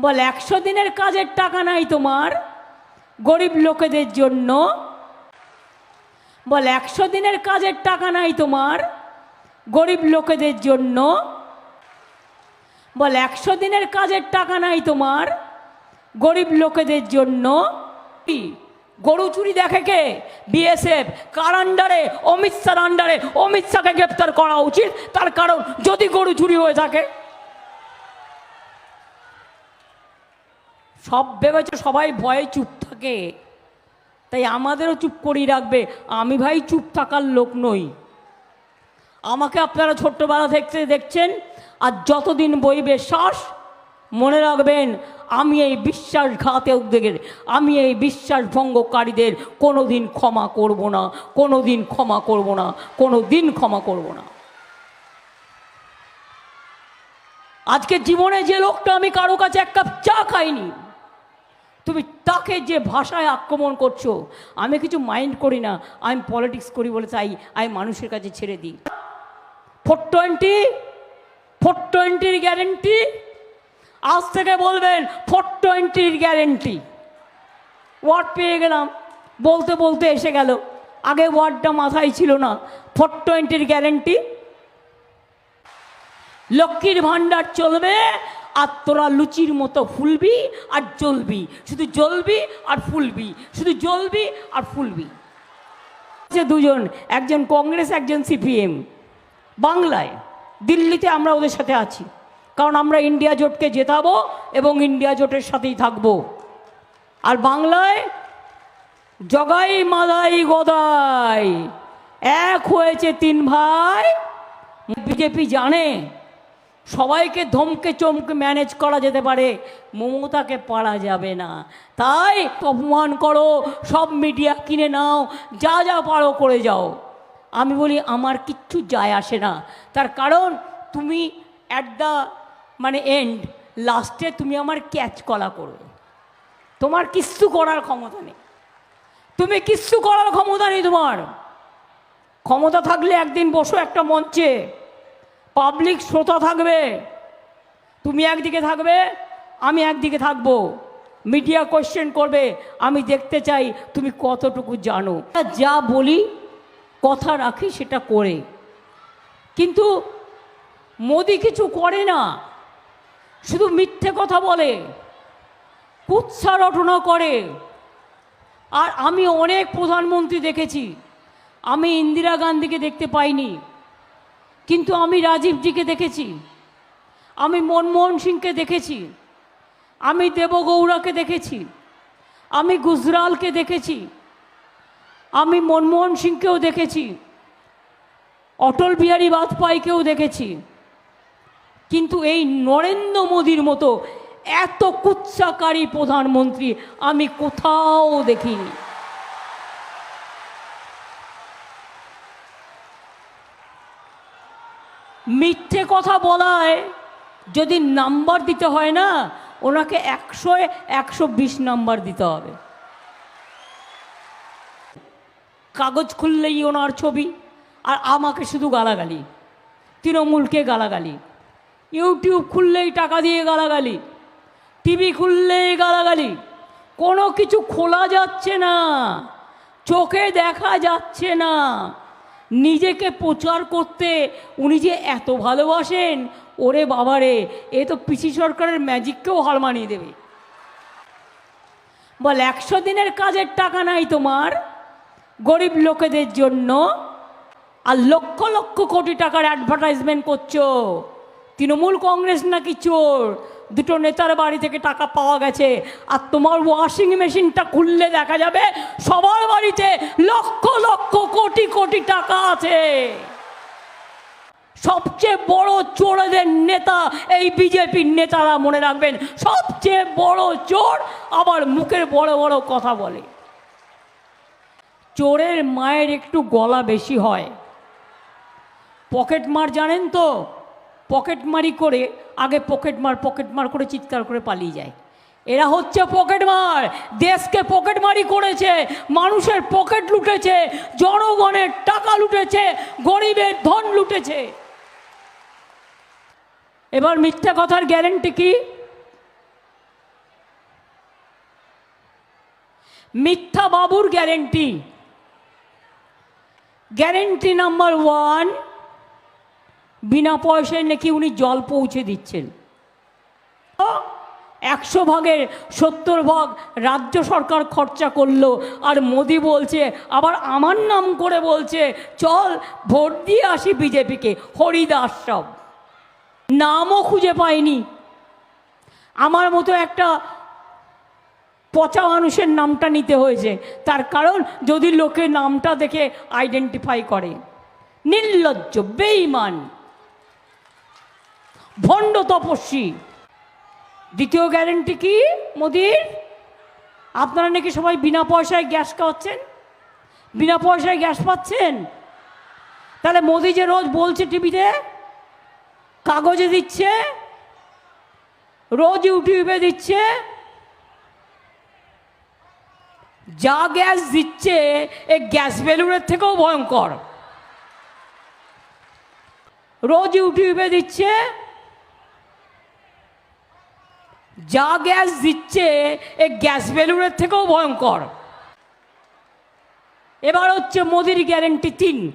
বল, একশো দিনের কাজের টাকা নাই তোমার? গরিব লোকেদের জন্য। বল, একশো দিনের কাজের টাকা নাই তোমার? গরিব লোকেদের জন্য। বল, একশো দিনের কাজের টাকা নাই তোমার? গরিব লোকেদের জন্য? গরু চুরি দেখে কে? বিএসএফ, কার আন্ডারে? অমিত শাহর আন্ডারে। অমিত শাহকে গ্রেপ্তার করা উচিত। তার কারণ যদি গরু চুরি হয়ে থাকে। সব ভেবেছে সবাই ভয়ে চুপ থাকে। তাই আমাদেরও চুপ করিয়ে রাখবে। আমি ভাই চুপ থাকার লোক নই। আমাকে আপনারা ছোট্টবেলা দেখতে দেখছেন আর যতদিন বইবে শ্বাস, মনে রাখবেন, আমি এই বিশ্বাসঘাতকদের আমি এই বিশ্বাস ভঙ্গকারীদের কোনো দিন ক্ষমা করব না কোনো দিন ক্ষমা করব না কোনো দিন ক্ষমা করব না। আজকে জীবনে যে লোকটা আমি কারও কাছে এক কাপ চা খাইনি তুমি তাকে যে ভাষায় আক্রমণ করছ, আমি কিছু মাইন্ড করি না, আমি পলিটিক্স করি বলে তাই আমি মানুষের কাছে ছেড়ে দিই। ফোর টোয়েন্টি ফোর টোয়েন্টির গ্যারেন্টি আজ থেকে বলবেন ফোর টোয়েন্টির গ্যারেন্টি ওয়ার্ড পেয়ে গেলাম, বলতে বলতে এসে গেল। আগে ওয়ার্ডটা মাথায় ছিল না ফোর টোয়েন্টির গ্যারেন্টি লক্ষ্মীর ভাণ্ডার চলবে আর তোরা লুচির মতো ফুলবি আর জ্বলবি। শুধু জ্বলবি আর ফুলবি। শুধু জ্বলবি আর ফুলবি। যে দুজন, একজন কংগ্রেস, একজন সিপিএম। বাংলায়, দিল্লিতে আমরা ওদের সাথে আছি। কারণ আমরা ইন্ডিয়া জোটকে জেতাবো এবং ইন্ডিয়া জোটের সাথেই থাকব। আর বাংলায়, জগাই মাদাই গদাই। এক হয়েছে তিন ভাই। বিজেপি জানে সবাইকে ধমকে চমকে ম্যানেজ করা যেতে পারে, মমতাকে পারা যাবে না। তাই অপমান করো, সব মিডিয়া কিনে নাও, যা যা পারো করে যাও। আমি বলি, আমার কিচ্ছু যায় আসে না। তার কারণ, তুমি অ্যাট দ্য মানে এন্ড লাস্টে তুমি আমার ক্যাচ কলা করবে তোমার কিচ্ছু করার ক্ষমতা নেই। তুমি কিচ্ছু করার ক্ষমতা নেই তোমার। ক্ষমতা থাকলে একদিন বসো একটা মঞ্চে। পাবলিক শ্রোতা থাকবে। তুমি একদিকে থাকবে, আমি একদিকে থাকব। মিডিয়া কোয়েশ্চেন করবে, আমি দেখতে চাই তুমি কতটুকু জানো। যা বলি, কথা রাখি সেটা করে। কিন্তু মোদি কিছু করে না, শুধু মিথ্যে কথা বলে, কুৎসা রটনা করে। আর আমি অনেক প্রধানমন্ত্রী দেখেছি, আমি ইন্দিরা গান্ধীকে দেখতে পাইনি। কিন্তু আমি রাজীবজিকে দেখেছি। আমি মনমোহন সিংকে দেখেছি। আমি দেবগৌড়াকে দেখেছি। আমি গুজরালকে দেখেছি। আমি মনমোহন সিংকেও দেখেছি। অটল বিহারী বাজপেয়ীকেও দেখেছি। কিন্তু এই নরেন্দ্র মোদীর মতো এত কুৎসাকারী প্রধানমন্ত্রী আমি কোথাও দেখিনি। মিথ্যে কথা বলায় যদি নাম্বার দিতে হয় না, ওনাকে একশো একশো বিশ নাম্বার দিতে হবে। কাগজ খুললেই ওনার ছবি, আর আমাকে শুধু গালাগালি, তৃণমূলকে গালাগালি। ইউটিউব খুললেই টাকা দিয়ে গালাগালি, টিভি খুললেই গালাগালি, কোনো কিছু খোলা যাচ্ছে না, চোখে দেখা যাচ্ছে না। নিজেকে প্রচার করতে উনি যে এত ভালোবাসেন, ওরে বাবারে, এ তো পিসি সরকারের ম্যাজিককেও হার মানিয়ে দেবে। বল, একশো দিনের কাজের টাকা নাই তোমার গরিব লোকেদের জন্য, আর লক্ষ লক্ষ কোটি টাকার অ্যাডভার্টাইজমেন্ট করছ। তৃণমূল কংগ্রেস নাকি চোর? দুটো নেতার বাড়ি থেকে টাকা পাওয়া গেছে। আর তোমার ওয়াশিং মেশিনটা খুললে দেখা যাবে সবার বাড়িতে লক্ষ লক্ষ, কোটি কোটি টাকা আছে। সবচেয়ে বড় চোরদের নেতা এই বিজেপির নেতারা মনে রাখবেন। সবচেয়ে বড় চোর আবার মুখের বড় বড় কথা বলে। চোরের মায়ের একটু গলা বেশি হয়। পকেট মার জানেন তো? পকেটমারি করে আগে পকেটমার পকেটমার করে চিৎকার করে পালিয়ে যায়। এরা হচ্ছে পকেটমার দেশকে পকেটমারি করেছে, মানুষের পকেট লুটেছে, জনগণের টাকা লুটেছে, গরিবের ধন লুটেছে। এবার মিথ্যা কথার গ্যারেন্টি কি? মিথ্যা বাবুর গ্যারেন্টি গ্যারেন্টি নাম্বার ওয়ান বিনা পয়সায় নাকি উনি জল পৌঁছে দিচ্ছেন। একশো ভাগের সত্তর ভাগ রাজ্য সরকার খরচা করল, আর মোদি বলছে, আবার আমার নাম করে বলছে, চল ভোট দিয়ে আসি বিজেপিকে, হরিদাস সব। নামও খুঁজে পাইনি। আমার মতো একটা পচা মানুষের নামটা নিতে হয়েছে। তার কারণ যদি লোকে নামটা দেখে আইডেন্টিফাই করে, নির্লজ্জ, বেঈমান। ভণ্ড তপস্বী। দ্বিতীয় গ্যারেন্টি কি, মোদির? আপনারা নাকি সবাই বিনা পয়সায় গ্যাস খাওয়াচ্ছেন? বিনা পয়সায় গ্যাস পাচ্ছেন? তাহলে মোদি যে রোজ বলছে টিভিতে, কাগজে দিচ্ছে, রোজ ইউটিউবে দিচ্ছে, যা গ্যাস দিচ্ছে, এ গ্যাস বেলুনের থেকেও ভয়ঙ্কর। রোজ ইউটিউবে দিচ্ছে যা গ্যাস দিচ্ছে এ গ্যাস বেলুনের থেকেও ভয়ঙ্কর। এবার হচ্ছে মোদির গ্যারেন্টি তিন।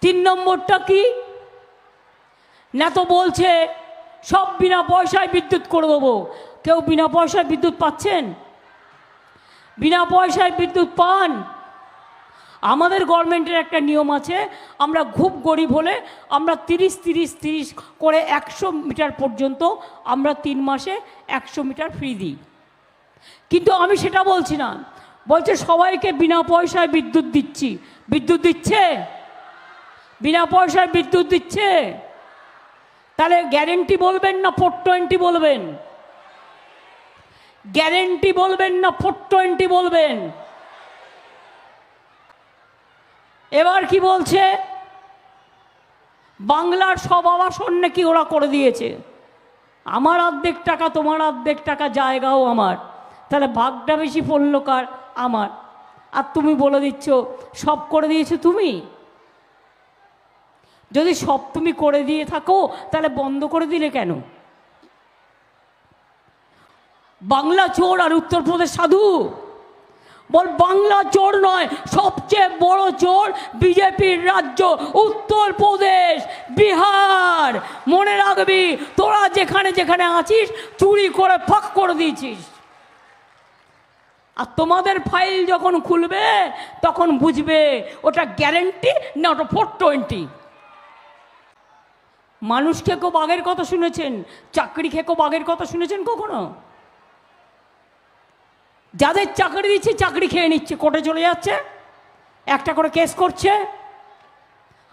তিন নম্বরটা কি? না তো বলছে, সব বিনা পয়সায় বিদ্যুৎ করে দেবো। কেউ বিনা পয়সায় বিদ্যুৎ পাচ্ছেন? বিনা পয়সায় বিদ্যুৎ পান? আমাদের গভর্নমেন্টের একটা নিয়ম আছে, আমরা খুব গরিব হলে আমরা তিরিশ তিরিশ তিরিশ করে একশো মিটার পর্যন্ত আমরা তিন মাসে একশো মিটার ফ্রি দিই। কিন্তু আমি সেটা বলছি না, বলছে সবাইকে বিনা পয়সায় বিদ্যুৎ দিচ্ছি। বিদ্যুৎ দিচ্ছে? বিনা পয়সায় বিদ্যুৎ দিচ্ছে? তাহলে গ্যারেন্টি বলবেন না ফোর টোয়েন্টি বলবেন? গ্যারেন্টি বলবেন না ফোর টোয়েন্টি বলবেন? এবার কি বলছে? বাংলার সব আবাসন নাকি ওরা করে দিয়েছে। আমার অর্ধেক টাকা, তোমার অর্ধেক টাকা জায়গাও আমার। তাহলে ভাগটা বেশি পড়ল কার? আমার। আর তুমি বলে দিচ্ছ, সব করে দিয়েছ তুমি? যদি সব তুমি করে দিয়ে থাকো, তাহলে বন্ধ করে দিলে কেন? বাংলা চোর আর উত্তরপ্রদেশ সাধু! বল, বাংলা চোর নয়, সবচেয়ে বড় চোর বিজেপির রাজ্য উত্তরপ্রদেশ, বিহার। মনে রাখবি, তোরা যেখানে যেখানে আছিস, চুরি করে ফাঁক করে দিয়েছিস। আর তোমাদের ফাইল যখন খুলবে, তখন বুঝবে, ওটা গ্যারেন্টি না ওটা ফোর টোয়েন্টি মানুষকে খেকো বাঘের কথা শুনেছেন? চাকরি খেকো বাঘের কথা শুনেছেন কখনো? যাদের চাকরি দিচ্ছে, চাকরি খেয়ে নিচ্ছে, কোর্টে চলে যাচ্ছে, একটা করে কেস করছে,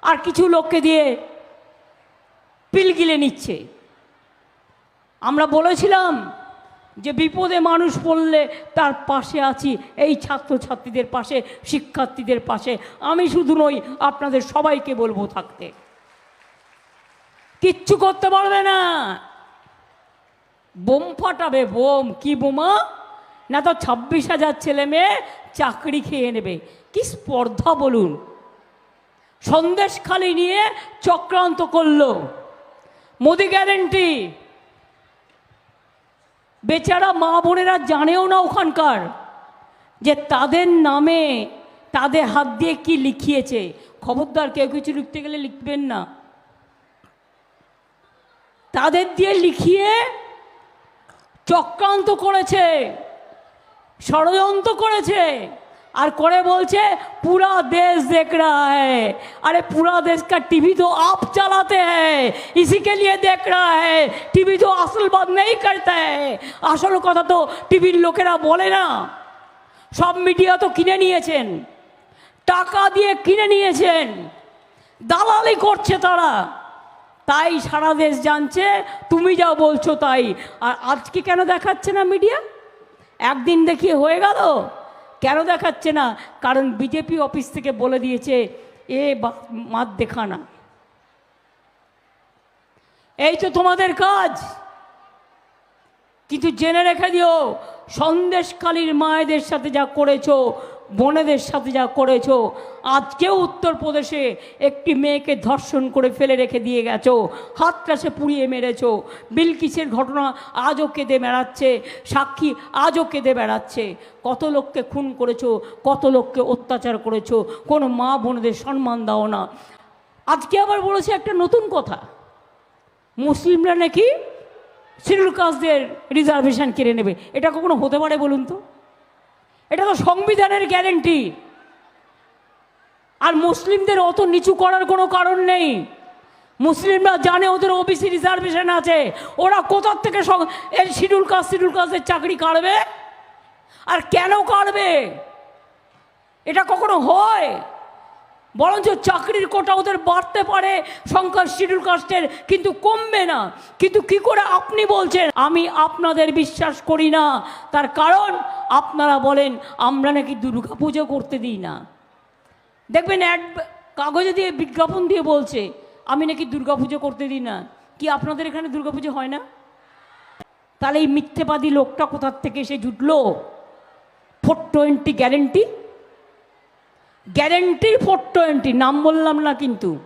আর কিছু লোককে দিয়ে পিল গিলে নিচ্ছে। আমরা বলেছিলাম যে বিপদে মানুষ পড়লে তার পাশে আছি, এই ছাত্রছাত্রীদের পাশে, শিক্ষার্থীদের পাশে। আমি শুধু নই, আপনাদের সবাইকে বলব থাকতে। কিচ্ছু করতে পারবে না। বোম ফাটাবে, বোম। কি বোমা? না তো ছাব্বিশ হাজার ছেলে মেয়ে চাকরি খেয়ে নেবে। কি স্পর্ধা বলুন। সন্দেশখালি নিয়ে চক্রান্ত করল। মোদি গ্যারেন্টি। বেচারা মা বোনেরা জানেও না ওখানকার যে তাদের নামে তাদের হাত দিয়ে কি লিখিয়েছে। খবরদার কেউ কিছু লিখতে গেলে লিখবেন না। তাদের দিয়ে লিখিয়ে চক্রান্ত করেছে। ষড়যন্ত্র করেছে আর করে বলছে পুরা দেশ देख रहा है अरे पूरा देश का टीवी तो आप चलाते हैं इसी के लिए देख रहा है टीवी तो असल बात नहीं करता है আসল কথা তো টিভির লোকেরা বলে না সব মিডিয়া তো কিনে নিয়েছেন টাকা দিয়ে কিনে নিয়েছেন দালালি করছে তারা তাই সারা দেশ জানছে তুমি যা বলছো তাই আর আজকে কেন দেখাচ্ছে না মিডিয়া একদিন দেখিয়ে হয়ে গেল। কেন দেখাচ্ছে না? কারণ বিজেপি অফিস থেকে বলে দিয়েছে, এ মাত দেখানা এই তো তোমাদের কাজ। কিন্তু জেনে রেখে দিও, সন্দেশকালীর মায়েদের সাথে যা করেছ বোনেদের সাথে যা করেছ, আজকেও উত্তরপ্রদেশে একটি মেয়েকে ধর্ষণ করে ফেলে রেখে দিয়ে গেছো হাতটাসে পুড়িয়ে মেরেছ, বিলকিসের ঘটনা আজও কেঁদে বেড়াচ্ছে, সাক্ষী আজও কেঁদে বেড়াচ্ছে। কত লোককে খুন করেছ, কত লোককে অত্যাচার করেছ, কোনো মা বোনেদের সম্মান দাও না। আজকে আবার বলেছে একটা নতুন কথা, মুসলিমরা নাকি শিডিউল কাস্টদের রিজার্ভেশন কেড়ে নেবে। এটা কখনো হতে পারে বলুন তো? এটা তো সংবিধানের গ্যারেন্টি। আর মুসলিমদের অত নিচু করার কোনো কারণ নেই। মুসলিমরা জানে ওদের ওবিসি রিজার্ভেশন আছে। ওরা কোথার থেকে এর শিডিউল কাস্ট শিডিউল কাস্টের চাকরি কাটবে? আর কেন কাটবে? এটা কখনো হয়? বরঞ্চ চাকরির কোটা ওদের বাড়তে পারে সংখ্যা শিডিউল কাস্টের, কিন্তু কমবে না। কিন্তু কি করে আপনি বলছেন? আমি আপনাদের বিশ্বাস করি না। তার কারণ আপনারা বলেন, আমরা নাকি দুর্গা পুজো করতে দিই না। দেখবেন অ্যাড কাগজে দিয়ে বিজ্ঞাপন দিয়ে বলছে, আমি নাকি দুর্গা পুজো করতে দিই না। কি আপনাদের এখানে দুর্গা পুজো হয় না? তাহলে এই মিথ্যেবাদী লোকটা কোথার থেকে এসে জুটলো? Four twenty guarantee? গ্যারেন্টির four twenty, নাম বললাম না কিন্তু।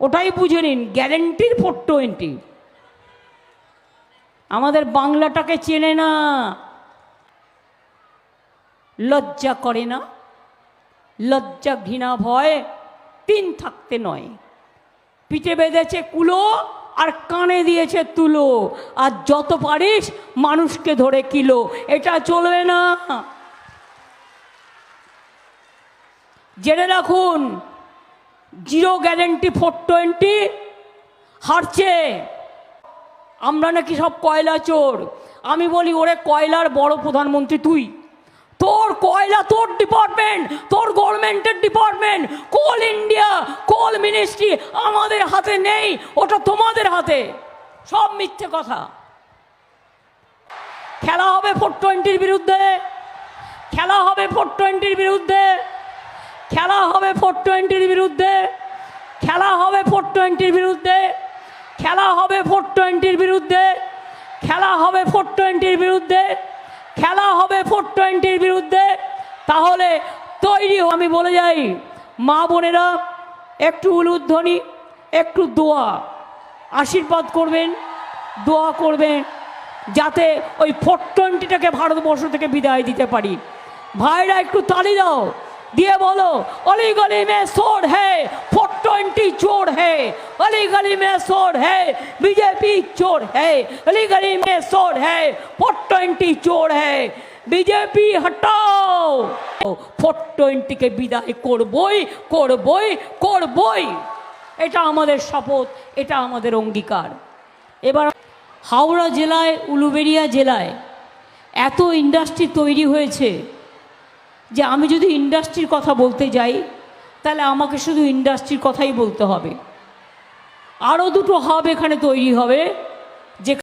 ওটাই বুঝে নিন, গ্যারেন্টির ফোর টোয়েন্টি। আমাদের বাংলাটাকে চেনে না। লজ্জা করে না। লজ্জা ঘৃণা ভয়, তিন থাকতে নয়। পিঠে বেঁধেছে কুলো আর কানে দিয়েছে তুলো। আর যত পারিস মানুষকে ধরে কিলো। এটা চলবে না। জেনে রাখুন, জিরো গ্যারেন্টি ফোর টোয়েন্টি হারছে। আমরা নাকি সব কয়লা চোর। আমি বলি, ওরে কয়লার বড় প্রধানমন্ত্রী তুই। তোর কয়লা, তোর ডিপার্টমেন্ট, তোর গভর্নমেন্টের department, Coal India, coal ministry আমাদের হাতে নেই, ওটা তোমাদের হাতে। সব মিথ্যে কথা। খেলা হবে ফোর টোয়েন্টির বিরুদ্ধে। খেলা হবে ফোর টোয়েন্টির বিরুদ্ধে। খেলা হবে ফোর টোয়েন্টির বিরুদ্ধে। খেলা হবে ফোর টোয়েন্টির বিরুদ্ধে। খেলা হবে ফোর টোয়েন্টির বিরুদ্ধে। খেলা হবে ফোর টোয়েন্টির বিরুদ্ধে। খেলা হবে ফোর টোয়েন্টির বিরুদ্ধে। তাহলে তৈরি আমি বলে যাই, মা বোনেরা, একটু উলুধ্বনি, একটু দোয়া। আশীর্বাদ করবেন, দোয়া করবেন, যাতে ওই ফোর টোয়েন্টিটাকে ভারতবর্ষ থেকে বিদায় দিতে পারি। ভাইরা, একটু তালি দাও। দিয়ে বলো, অলি গলি মে সোর হে, ফোর টোয়েন্টি চোর হে, অলি গলি মে সোর হে, বিজেপি চোর হে, অলি গলি মে সোর হে, ফোর টোয়েন্টি চোর হে, বিজেপি হটাও, ফোর টোয়েন্টিকে বিদায় করবই করবই করবই। এটা আমাদের শপথ, এটা আমাদের অঙ্গীকার। এবার হাওড়া জেলায়, উলুবেড়িয়া জেলায় এত ইন্ডাস্ট্রি তৈরি হয়েছে। যে আমি যদি ইন্ডাস্ট্রির কথা বলতে যাই, তাহলে আমাকে শুধু ইন্ডাস্ট্রির কথাই বলতে হবে। আরও দুটো হাব এখানে তৈরি হবে।